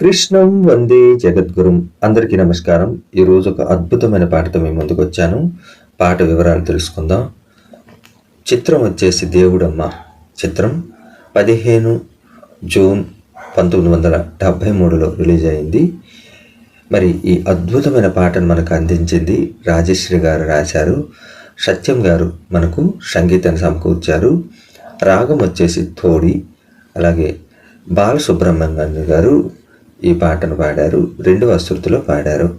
కృష్ణం వందే జగద్గురుం. అందరికీ నమస్కారం. ఈరోజు ఒక అద్భుతమైన పాటతో మేము ముందుకు వచ్చాను. పాట వివరాలు తెలుసుకుందాం. చిత్రం వచ్చేసి దేవుడమ్మ చిత్రం. పదిహేను జూన్ పంతొమ్మిది వందల డెబ్భై మూడులో రిలీజ్ అయింది. మరి ఈ అద్భుతమైన పాటను మనకు అందించింది రాజశ్రీ గారు రాశారు. సత్యం గారు మనకు సంగీతాన్ని సమకూర్చారు. రాగం వచ్చేసి తోడి అలాగే బాలసుబ్రహ్మణ్యం గారు ఈ పాటను పాడారు. రెండు శృతిలో పాడారు.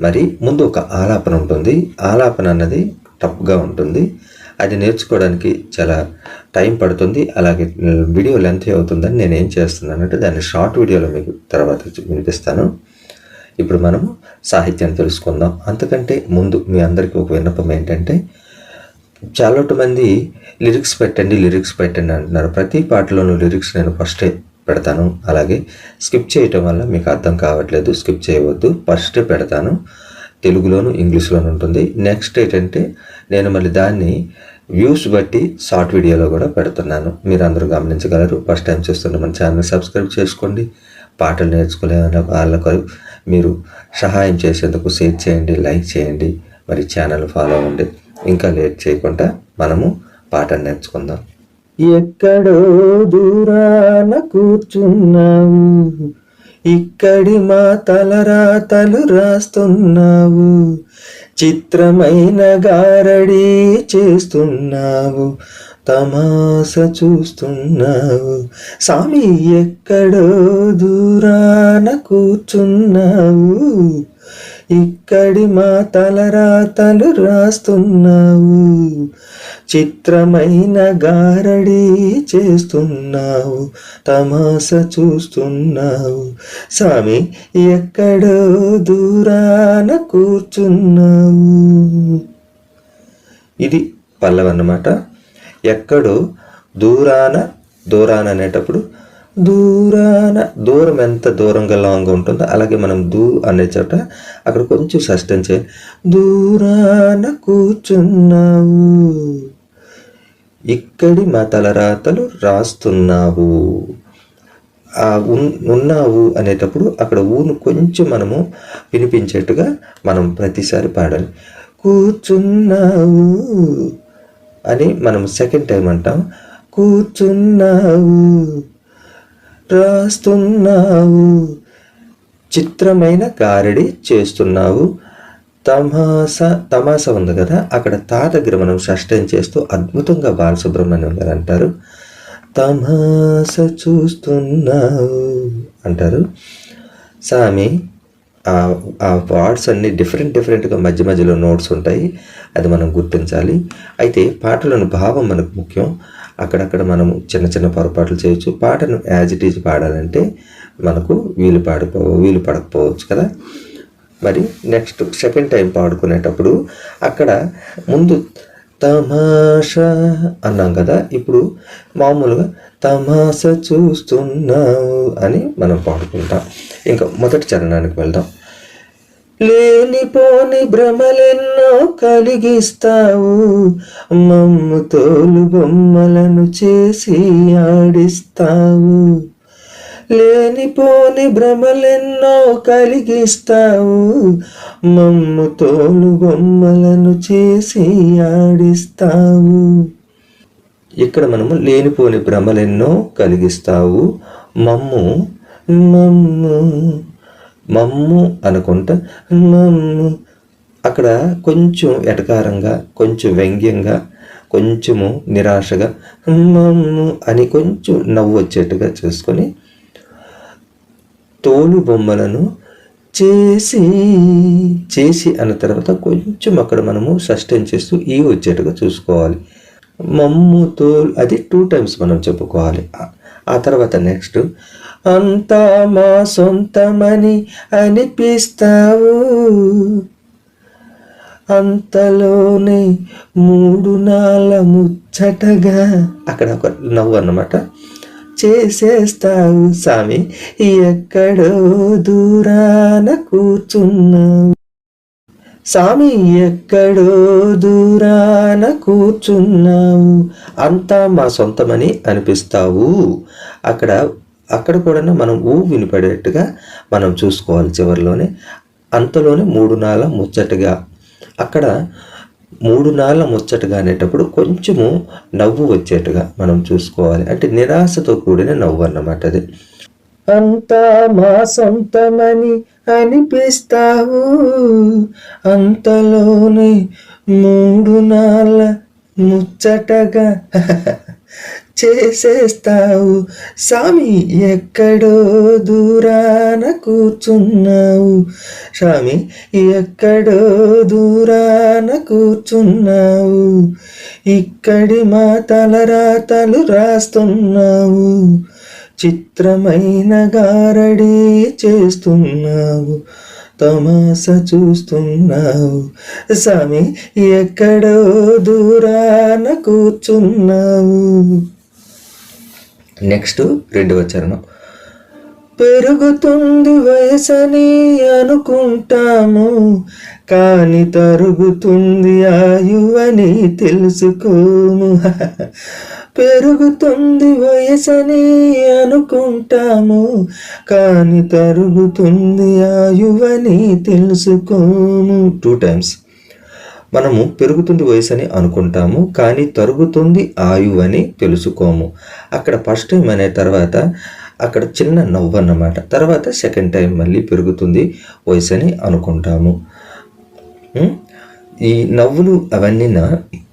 మరి ముందు ఒక ఆలాపన ఉంటుంది. ఆలాపన అన్నది టఫ్గా ఉంటుంది. అది నేర్చుకోవడానికి చాలా టైం పడుతుంది. అలాగే వీడియో లెంత్ అవుతుందని నేను ఏం చేస్తున్నానంటే దాన్ని షార్ట్ వీడియోలో మీకు తర్వాత వినిపిస్తాను. ఇప్పుడు మనం సాహిత్యాన్ని తెలుసుకుందాం. అంతకంటే ముందు మీ అందరికీ ఒక విన్నపం ఏంటంటే చాలా మంది లిరిక్స్ పెట్టండి లిరిక్స్ పెట్టండి అంటున్నారు. ప్రతి పాటలోనూ లిరిక్స్ నేను ఫస్టే పెడతాను. అలాగే స్కిప్ చేయటం వల్ల మీకు అర్థం కావట్లేదు. స్కిప్ చేయవద్దు. ఫస్ట్ పెడతాను. తెలుగులోను ఇంగ్లీష్లోను ఉంటుంది. నెక్స్ట్ ఏంటంటే నేను మళ్ళీ దాన్ని వ్యూస్ బట్టి షార్ట్ వీడియోలో కూడా పెడుతున్నాను. మీరు అందరూ గమనించగలరు. ఫస్ట్ టైం చూస్తున్న మన ఛానల్ సబ్స్క్రైబ్ చేసుకోండి. పాటలు నేర్చుకునే వాళ్ళకు మీరు సహాయం చేసేందుకు షేర్ చేయండి లైక్ చేయండి. మరి ఛానల్ ఫాలో అవ్వండి. ఇంకా లేట్ చేయకుండా మనము పాటలు నేర్చుకుందాం. ఎక్కడో దూరాన కూర్చున్నావు. ఇక్కడి మా తలరాతలు రాస్తున్నావు. చిత్రమైన గారడి చేస్తున్నావు. తమాస చూస్తున్నావు. సామి ఎక్కడో దూరాన కూర్చున్నావు. ఇక్కడి మా తలరాతలు రాస్తున్నావు. చిత్రమైన గారడి చేస్తున్నావు. తమాస చూస్తున్నావు. స్వామి ఎక్కడో దూరాన కూర్చున్నావు. ఇది పల్లవన్నమాట. ఎక్కడో దూరాన దూరాన అనేటప్పుడు దూరాన. దూరం ఎంత దూరంగా లాంగ్ ఉంటుందో అలాగే మనం దూ అనే చోట అక్కడ కొంచెం సస్టైన్ చేయాలి. దూరాన కూర్చున్నావు. ఇక్కడి మా తలరాతలు రాస్తున్నావు. ఆ ఉన్- ఉన్నావు అనేటప్పుడు అక్కడ ఊను కొంచెం మనము వినిపించేట్టుగా మనం ప్రతిసారి పాడాలి. కూర్చున్నావు అని మనం సెకండ్ టైం అంటాం. కూర్చున్నావు. రాస్తున్నావు. చిత్రమైన గారడి చేస్తున్నావు. తమాస తమాస ఉంది కదా? అక్కడ తా దగ్గర మనం షష్టం చేస్తూ అద్భుతంగా బాలసుబ్రహ్మణ్యం గారు అంటారు. తమాస చూస్తున్నావు అంటారు. సామి ఆ ఆ వర్డ్స్ అన్ని డిఫరెంట్ డిఫరెంట్గా మధ్య మధ్యలో నోట్స్ ఉంటాయి. అది మనం గుర్తించాలి. అయితే పాటలోని భావం మనకు ముఖ్యం. అక్కడక్కడ మనము చిన్న చిన్న పొరపాట్లు చేయొచ్చు. పాటను యాజ్ ఇట్ ఈజ్ పాడాలంటే మనకు వీలు పాడిపో వీలు పడకపోవచ్చు కదా. మరి నెక్స్ట్ సెకండ్ టైం పాడుకునేటప్పుడు అక్కడ ముందు తమాషా అన్నాం కదా. ఇప్పుడు మామూలుగా తమాషా చూస్తున్నావు అని మనం పాడుకుంటాం. ఇంకా మొదటి చరణానికి వెళ్దాం. లేనిపోని భ్రమలెన్నో కలిగిస్తావు. మమ్ము తోలు బొమ్మలను చేసి ఆడిస్తావు. లేనిపోని భ్రమలెన్నో కలిగిస్తావు. మమ్ము తోలు బొమ్మలను చేసి ఆడిస్తావు. ఇక్కడ మనము లేనిపోని భ్రమలెన్నో కలిగిస్తావు. మమ్ము మమ్ము. మమ్ము అనుకుంటా మమ్ము. అక్కడ కొంచెం ఎటకారంగా కొంచెం వ్యంగ్యంగా కొంచెము నిరాశగా మమ్ము అని కొంచెం నవ్వు వచ్చేట్టుగా చూసుకొని తోలు బొమ్మలను చేసి చేసి అన్న తర్వాత కొంచెం అక్కడ మనము సస్టైన్ చేస్తూ ఈ వచ్చేట్టుగా చూసుకోవాలి. మమ్ము తోలు అది టూ టైమ్స్ మనం చెప్పుకోవాలి. ఆ- ఆ తర్వాత నెక్స్ట్ అంతా మా సొంతమని అనిపిస్తావు. అంతలోనే మూడు నాళ్ళ ముచ్చటగా అక్కడ ఒక నవ్వు అన్నమాట. చేసేస్తావు స్వామి ఎక్కడో దూరాన కూర్చున్నావు. స్వామి ఎక్కడో దూరాన కూర్చున్నావు. అంతా మా సొంతమని అనిపిస్తావు. అక్కడ అక్కడ కూడా మనం ఊ వినిపడేట్టుగా మనం చూసుకోవాలి చివరిలోనే. అంతలోనే మూడు నాల ముచ్చటగా. అక్కడ మూడు నాళ్ళ ముచ్చటగా అనేటప్పుడు కొంచెము నవ్వు వచ్చేట్టుగా మనం చూసుకోవాలి. అంటే నిరాశతో కూడిన నవ్వు అన్నమాట అది. అంతా మా సొంతమని అనిపిస్తావు. అంతలోనే మూడు నాళ్ళ ముచ్చటగా. చేసేస్తావు? స్వామి ఎక్కడో దూరాన కూర్చున్నావు. స్వామి ఎక్కడో దూరాన కూర్చున్నావు. ఇక్కడి మా తలరాతలు రాస్తున్నావు. చిత్రమైన గారడి చేస్తున్నావు. తమాస చూస్తున్నావు. స్వామి ఎక్కడో దూరాన కూర్చున్నావు. నెక్స్ట్ రెండవ చరణం పెరుగుతుంది వయసని అనుకుంటాము కాని తరుగుతుంది ఆయువని తెలుసుకోము. పెరుగుతుంది వయసని అనుకుంటాము కాని తరుగుతుంది ఆయువని తెలుసుకోము. టూ టైమ్స్ మనము పెరుగుతుంది వయసు అని అనుకుంటాము కానీ తరుగుతుంది ఆయువు అని తెలుసుకోము. అక్కడ ఫస్ట్ టైం అనే తర్వాత అక్కడ చిన్న నవ్వు అన్నమాట. తర్వాత సెకండ్ టైం మళ్ళీ పెరుగుతుంది వయసు అని అనుకుంటాము ఈ నవ్వులు అవన్నీ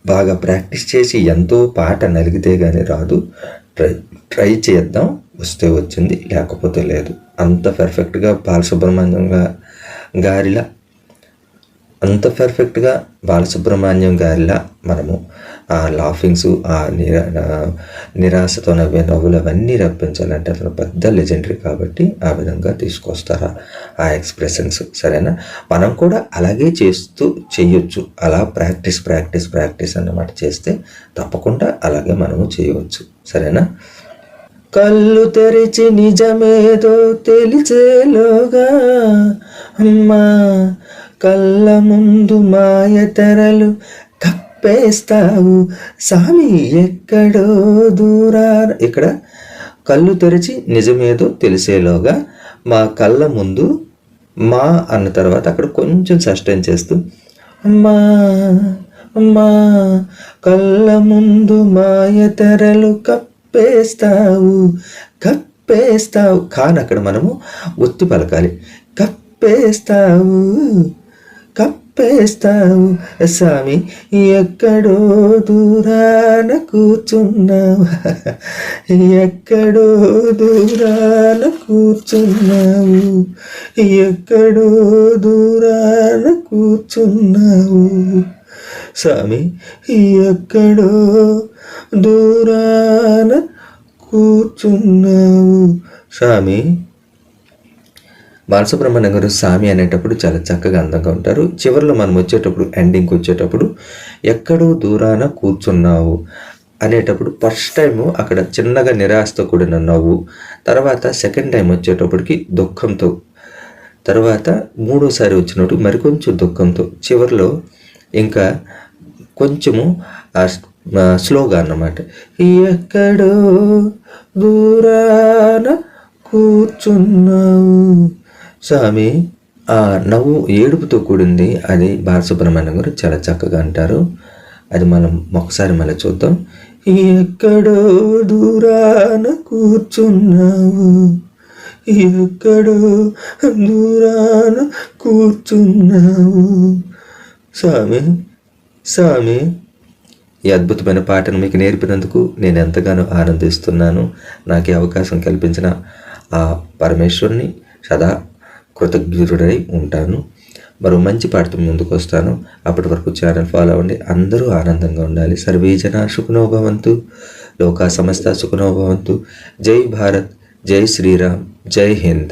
బాగా ప్రాక్టీస్ చేసి ఎంతో పాట నలిగితే కానీ రాదు. ట్రై ట్రై చేద్దాం. వస్తే వచ్చింది లేకపోతే లేదు. అంత పర్ఫెక్ట్గా బాలసుబ్రహ్మణ్యం గారిలా అంత పర్ఫెక్ట్గా బాలసుబ్రహ్మణ్యం గారిలా మనము ఆ లాఫింగ్స్ ఆ నిరా నిరాశతో నవ్వే నవ్వులు అవన్నీ రప్పించాలంటే అతను పెద్ద లెజెండరీ కాబట్టి ఆ విధంగా తీసుకొస్తారా ఆ ఎక్స్ప్రెషన్స్. సరేనా? మనం కూడా అలాగే చేస్తూ చేయొచ్చు. అలా ప్రాక్టీస్ ప్రాక్టీస్ ప్రాక్టీస్ అన్నమాట చేస్తే తప్పకుండా అలాగే మనము చేయవచ్చు. సరేనా? కళ్ళు తెరిచి నిజమేదో తెలిసేలోగా అమ్మా కళ్ళ ముందు మాయ తెరలు కప్పేస్తావు. స్వామి ఎక్కడో దూరా ఇక్కడ? కళ్ళు తెరిచి నిజమేదో తెలిసేలోగా మా కళ్ళ ముందు మా అన్న తర్వాత అక్కడ కొంచెం సస్టైన్ చేస్తూ అమ్మా అమ్మా కళ్ళ ముందు మాయ తెరలు కప్పేస్తావు కప్పేస్తావు. కానీ అక్కడ మనము ఒత్తి పలకాలి. కప్పేస్తావు. కప్పేస్తావు స్వామి ఎక్కడో దూరాన కూర్చున్నావు. ఎక్కడో దూరాన కూర్చున్నావు. ఎక్కడో దూరాన కూర్చున్నావు. స్వామి ఎక్కడో దూరాన కూర్చున్నావు. స్వామి బాలసుబ్రహ్మణ్యం గారు స్వామి అనేటప్పుడు చాలా చక్కగా అందంగా ఉంటారు. చివరిలో మనం వచ్చేటప్పుడు ఎండింగ్కి వచ్చేటప్పుడు ఎక్కడో దూరాన కూర్చున్నావు అనేటప్పుడు ఫస్ట్ టైము అక్కడ చిన్నగా నిరాశతో కూడిన నవ్వు తర్వాత సెకండ్ టైం వచ్చేటప్పటికి దుఃఖంతో తర్వాత మూడోసారి వచ్చినప్పుడు మరికొంచెం దుఃఖంతో చివరిలో ఇంకా కొంచెము స్లోగా అన్నమాట. ఎక్కడో దూరాన కూర్చున్నావు స్వామి ఆ నవ్వు ఏడుపుతో కూడింది. అది బాలసుబ్రహ్మణ్యం గారు చాలా చక్కగా అంటారు. అది మనం ఒకసారి మళ్ళీ చూద్దాం. ఎక్కడో దూరాన కూర్చున్నావు. ఎక్కడో దూరాన కూర్చున్నావు. స్వామి స్వామి ఈ అద్భుతమైన పాటను మీకు నేర్పినందుకు నేను ఎంతగానో ఆనందిస్తున్నాను. నాకు అవకాశం కల్పించిన ఆ పరమేశ్వరుని సదా కృతజ్ఞుడై ఉంటాను. మరో మంచి పాటతో ముందుకు వస్తాను. అప్పటి వరకు ఛానల్ ఫాలో అవ్వండి. అందరూ ఆనందంగా ఉండాలి. సర్వే జన సుఖనోభవంతు. లోకా సమస్త సుఖనోభవంతు. జై భారత్. జై శ్రీరామ్. జై హింద్.